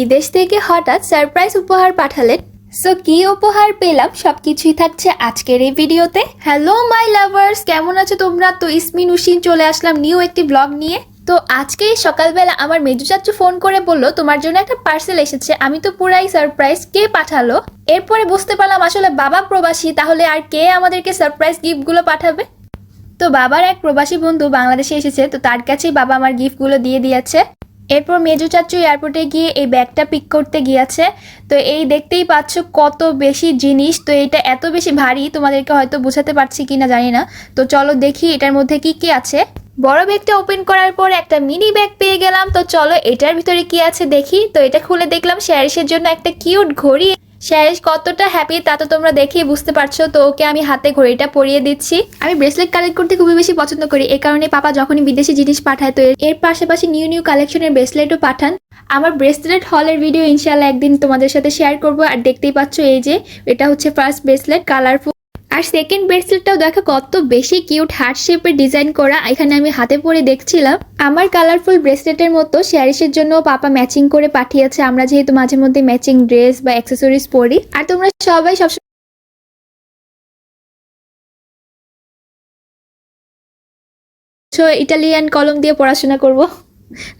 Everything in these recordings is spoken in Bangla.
বিদেশ থেকে হঠাৎ সারপ্রাইজ উপহার পাঠালেন। সো কি উপহার পেলাম? সবকিছুই থাকছে আজকের এই ভিডিওতে। হ্যালো মাই লাভার্স কেমন আছো তোমরা? তো ইসমিন উসিন চলে আসলাম নিউ একটি ব্লগ নিয়ে। তো আজকে সকালবেলা আমার মেজু চাচু ফোন করে বলল, তোমার জন্য একটা পার্সেল এসেছে। আমি তো পুরাই সারপ্রাইজ কে পাঠালো? এরপরে বুঝতে পারলাম আসলে বাবা প্রবাসী, তাহলে আর কে আমাদেরকে সারপ্রাইজ গিফটগুলো পাঠাবে? তো বাবার এক প্রবাসী বন্ধু বাংলাদেশে এসেছে, তো তার কাছেই বাবা আমার গিফটগুলো দিয়ে দিয়েছে। এরপর মেজু চাচু এয়ারপোর্টে গিয়ে এই ব্যাগটা পিক করতে গিয়েছে। তো এই দেখতেই পাচ্ছ কত বেশি জিনিস। তো এটা এত বেশি ভারী, তোমাদেরকে হয়তো বোঝাতে পারছি কি না জানি না। তো চলো দেখি এটার মধ্যে কি কি আছে। বড় ব্যাগটা ওপেন করার পর একটা মিনি ব্যাগ পেয়ে গেলাম। তো চলো এটার ভিতরে কি আছে দেখি। তো এটা খুলে দেখলাম শ্যারিসের জন্য একটা কিউট ঘড়ি। শ্যারিস কতটা হ্যাপি তা তো তোমরা দেখেই বুঝতে পারছ। তো ওকে আমি হাতে ঘড়িটা পরিয়ে দিচ্ছি। আমি ব্রেসলেট কালেক্ট করতে খুবই বেশি পছন্দ করি। এ কারণে পাপা যখনই বিদেশি জিনিস পাঠায়, তো এর- এর পাশাপাশি নিউ নিউ কালেকশনের ব্রেসলেটও পাঠান। আমার ব্রেসলেট হলের ভিডিও ইনশাল্লাহ একদিন তোমাদের সাথে শেয়ার করব। আর দেখতেই পাচ্ছ এই যে, এটা হচ্ছে ফার্স্ট ব্রেসলেট কালারফুল আর সেকেন্ড ব্রেসলেটটাও দেখো কত বেশি কিউট হার্ট শেপের ডিজাইন করা। এখানে আমি হাতে পরে দেখছিলাম। আমার কালারফুল ব্রেসলেটের মতো শ্যারিসের জন্য পাপা ম্যাচিং করে পাঠিয়েছে। আমরা যেহেতু মাঝে মধ্যে ম্যাচিং ড্রেস বা অ্যাক্সেসরিজ পরি। আর তোমরা সবাই সব ইটালিয়ান কলম দিয়ে পড়াশোনা করব।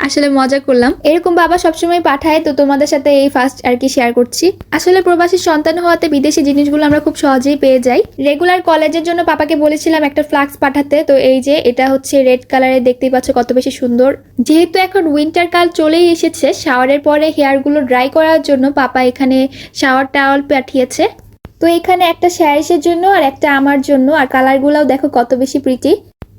আসলে মজা করলাম। এরকম বাবা সবসময় পাঠায়, তো তোমাদের সাথে এই ফার্স্ট আর কি শেয়ার করছি। আসলে প্রবাসী সন্তান হওয়াতে বিদেশি জিনিসগুলো আমরা খুব সহজেই পেয়ে যাই। রেগুলার কলেজের জন্য পাপাকে বলেছিলাম একটা ফ্লাক্স পাঠাতে, তো এই যে এটা হচ্ছে রেড কালারের দেখতেই পাচ্ছ কত বেশি সুন্দর। যেহেতু এখন উইন্টার কাল চলেই এসেছে শাওয়ারের পরে হেয়ারগুলো ড্রাই করার জন্য পাপা এখানে শাওয়ার টাওয়াল পাঠিয়েছে। তো এখানে একটা শ্যারিসের জন্য আর একটা আমার জন্য, আর কালারগুলোও দেখো কত বেশি প্রিটি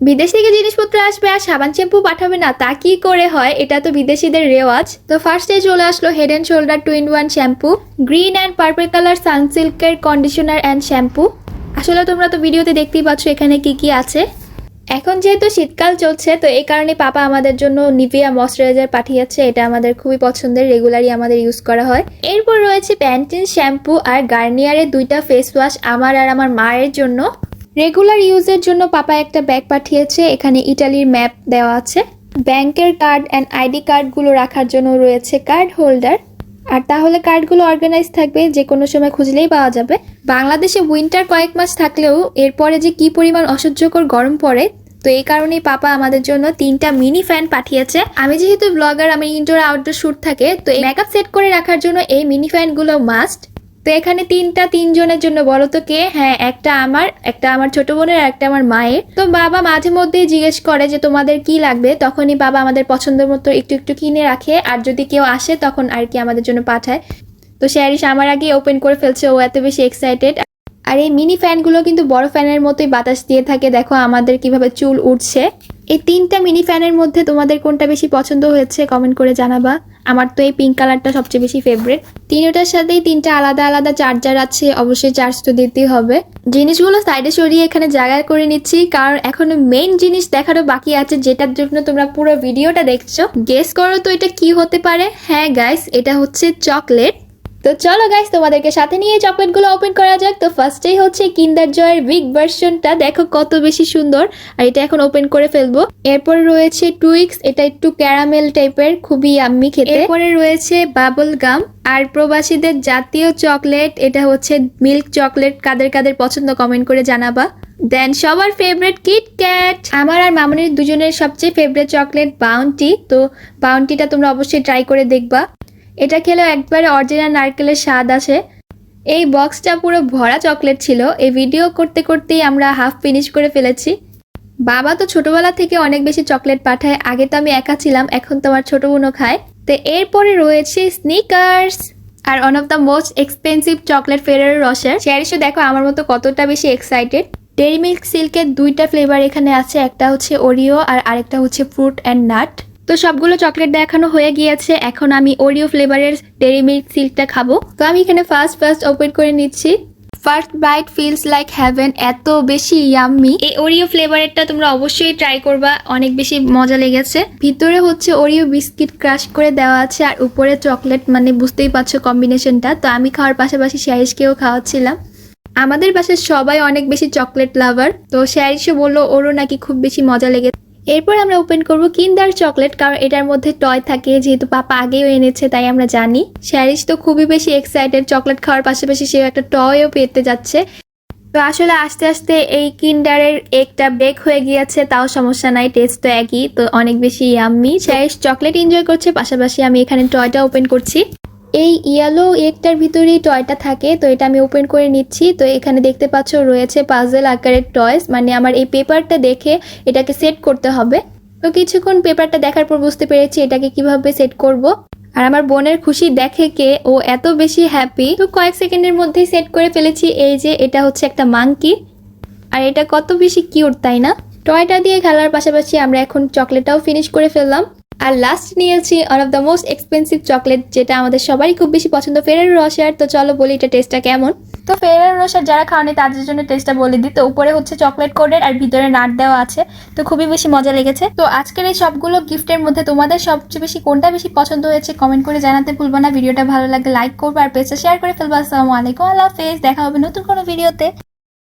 বিদেশ থেকে জিনিসপত্র আসবে আর সাবান শ্যাম্পু পাঠাবে না, তা কি করে হয়? এটা তো বিদেশিদের রেওয়াজ। তো ফার্স্টে চলে আসলো head and shoulder two in one shampoo green and purple colour সানসিল্কের conditioner and shampoo আসলে তোমরা তো ভিডিওতে দেখতেই পাচ্ছ এখানে কি কি আছে। এখন যেহেতু শীতকাল চলছে, তো এই কারণে পাপা আমাদের জন্য নিভিয়া ময়শ্চারাইজার পাঠিয়েছে। এটা আমাদের খুবই পছন্দের রেগুলারই আমাদের ইউজ করা হয়। এরপর রয়েছে প্যান্টিন শ্যাম্পু আর গার্নিয়ারের দুইটা ফেস ওয়াশ আমার আর আমার মায়ের জন্য। রেগুলার ইউজের জন্য পাপা একটা ব্যাগ পাঠিয়েছে। এখানে ইটালির ম্যাপ দেওয়া আছে। ব্যাংকের কার্ড অ্যান্ড আইডি কার্ডগুলো রাখার জন্য রয়েছে কার্ড হোল্ডার আর তাহলে কার্ডগুলো অর্গানাইজ থাকবে, যে কোনো সময় খুঁজলেই পাওয়া যাবে। বাংলাদেশে উইন্টার কয়েক মাস থাকলেও এরপরে যে কি পরিমাণ অসহ্যকর গরম পড়ে, তো এই কারণেই পাপা আমাদের জন্য তিনটা মিনি ফ্যান পাঠিয়েছে। আমি যেহেতু ব্লগার আমি ইনডোর আউটডোর শুট থাকে, তো এই মেকআপ সেট করে রাখার জন্য এই মিনি ফ্যানগুলো মাস্ট তো এখানে তিনটা তিনজনের জন্য বলো তো কে? হ্যাঁ একটা আমার একটা আমার ছোট বোনের একটা আমার মায়ের। তো বাবা মাঝে মধ্যেই জিজ্ঞেস করে যে তোমাদের কি লাগবে? তখনই বাবা আমাদের পছন্দ মতো একটু একটু কিনে রাখে। আর যদি কেউ আসে, তখন আর কি আমাদের জন্য পাঠায়। তো শ্যারিশ আমার আগে ওপেন করে ফেলছে, ও এত বেশি এক্সাইটেড আর এই মিনি ফ্যানগুলো কিন্তু বড় ফ্যানের মতোই বাতাস দিয়ে থাকে। দেখো আমাদের কীভাবে চুল উঠছে এই তিনটা মিনি ফ্যানের মধ্যে তোমাদের কোনটা বেশি পছন্দ হয়েছে কমেন্ট করে জানাবা। আমার তো এই পিঙ্ক কালারটা সবচেয়ে বেশি ফেভারিট তিনটার সাথেই তিনটা আলাদা আলাদা চার্জার আছে, অবশ্যই চার্জ তো দিতেই হবে। জিনিসগুলো সাইডে সরিয়ে এখানে জায়গা করে নিচ্ছি, কারণ এখনও মেইন জিনিস দেখারও বাকি আছে, যেটার জন্য তোমরা পুরো ভিডিওটা দেখছ। গেস করো তো এটা কি হতে পারে? হ্যাঁ গাইস এটা হচ্ছে চকলেট তো চলো গাইস তোমাদেরকে সাথে নিয়ে চকলেটগুলো ওপেন করা যাক। তো ফার্স্টেই হচ্ছে কিন্ডার জয়ের বিগ ভার্সনটা দেখো কত বেশি সুন্দর। আর এটা এখন ওপেন করে ফেলব। এরপর রয়েছে টুইক্স এটা একটু ক্যারামেল টাইপের খুবই আম্মি খেতে। এরপরে রয়েছে বাবল গাম আর প্রবাসীদের জাতীয় চকলেট, এটা হচ্ছে মিল্ক চকলেট কাদের কাদের পছন্দ কমেন্ট করে জানাবা। দেন সবার ফেভারিট কিট ক্যাট আমার আর মামনির দুজনের সবচেয়ে ফেভারিট চকলেট বাউন্টি তো বাউন্টিটা তোমরা অবশ্যই ট্রাই করে দেখবা। এটা খেলেও একবারে অরিজিনাল নারকেলের স্বাদ আসে। এই বক্সটা পুরো ভরা চকলেট ছিল। এই ভিডিও করতে করতেই আমরা হাফ ফিনিশ করে ফেলেছি। বাবা তো ছোটবেলা থেকে অনেক বেশি চকলেট পাঠায়। আগে তো আমি একা ছিলাম, এখন তো আমার ছোট বোনও খায়। তো এরপরে রয়েছে Snickers R one of the most expensive chocolate Ferrero Rocher. শেয়ারিশও দেখো, আমার মতো কতটা বেশি এক্সাইটেড ডেরি মিল্ক সিল্কের দুইটা ফ্লেভার এখানে আছে। একটা হচ্ছে ওরিও আর আরেকটা হচ্ছে ফ্রুট অ্যান্ড নাট তো সবগুলো চকলেট দেখানো হয়ে গিয়েছে। এখন আমি ওরিও ফ্লেভারের ডেরি মিল্ক সিল্কটা খাব। তো আমি এখানে ফার্স্ট ফার্স্ট ওপেন করে নিচ্ছি। First bite feels like heaven এত বেশি ইয়াম্মি এই ওরিও ফ্লেভারেরটা তোমরা অবশ্যই ট্রাই করবা, অনেক বেশি মজা লেগেছে। ভিতরে হচ্ছে ওরিও বিস্কিট ক্রাশ করে দেওয়া আছে, আর উপরে চকলেট মানে বুঝতেই পারছ কম্বিনেশনটা তো আমি খাওয়ার পাশাপাশি শ্যারিশকেও খাওয়াচ্ছিলাম। আমাদের বাসায় সবাই অনেক বেশি চকলেট লাভার তো শ্যারিশও বলল, ওরও নাকি খুব বেশি মজা লেগে এরপর আমরা ওপেন করব কিন্ডার চকলেট কারণ এটার মধ্যে টয় থাকে, যেহেতু পাপা আগেও এনেছে, তাই আমরা জানি। শ্যারিশ তো খুবই বেশি এক্সাইটেড চকলেট খাওয়ার পাশাপাশি সেও একটা টয়ও পেতে যাচ্ছে। তো আসলে আস্তে আস্তে এই কিন্ডারের একটা ব্রেক হয়ে গিয়েছে, তাও সমস্যা নাই টেস্ট তো একই, তো অনেক বেশি ইয়াম্মি শ্যারিশ চকলেট এনজয় করছে, পাশাপাশি আমি এখানে টয়টা ওপেন করছি। এই ইয়েলো একটার ভিতরেই টয়টা থাকে, তো এটা আমি ওপেন করে নিচ্ছি। তো এখানে দেখতে পাচ্ছ রয়েছে পাজেল আকারের টয়স মানে আমার এই পেপারটা দেখে এটাকে সেট করতে হবে। তো কিছুক্ষণ পেপারটা দেখার পর বুঝতে পেরেছি এটাকে কীভাবে সেট করব। আর আমার বোনের খুশি দেখে কে ও এত বেশি হ্যাপি তো কয়েক সেকেন্ডের মধ্যেই সেট করে ফেলেছি, এই যে এটা হচ্ছে একটা মাংকি আর এটা কত বেশি কিউট তাই না? টয়টা দিয়ে খেলার পাশাপাশি আমরা এখন চকলেটটাও ফিনিশ করে ফেললাম। আর লাস্ট নিয়েছি one of the most expensive chocolate যেটা আমাদের সবারই খুব বেশি পছন্দ ফেরার রসার তো চলো বলি এটা টেস্টটা কেমন। তো ফেরার রসার যারা খাওয়ানি তাদের জন্য টেস্টটা বলে দিই। তো উপরে হচ্ছে চকলেট কোডের আর ভিতরে নাট দেওয়া আছে। তো খুবই বেশি মজা লেগেছে। তো আজকের এই সবগুলো গিফটের মধ্যে তোমাদের সবচেয়ে বেশি কোনটা বেশি পছন্দ হয়েছে কমেন্ট করে জানাতে ভুলবো না। ভিডিওটা ভালো লাগলে লাইক করবে আর পেজটা শেয়ার করে ফেলব। আসসালামু আলাইকুম। আল্লাহ হাফেজ। দেখা হবে নতুন কোনো ভিডিওতে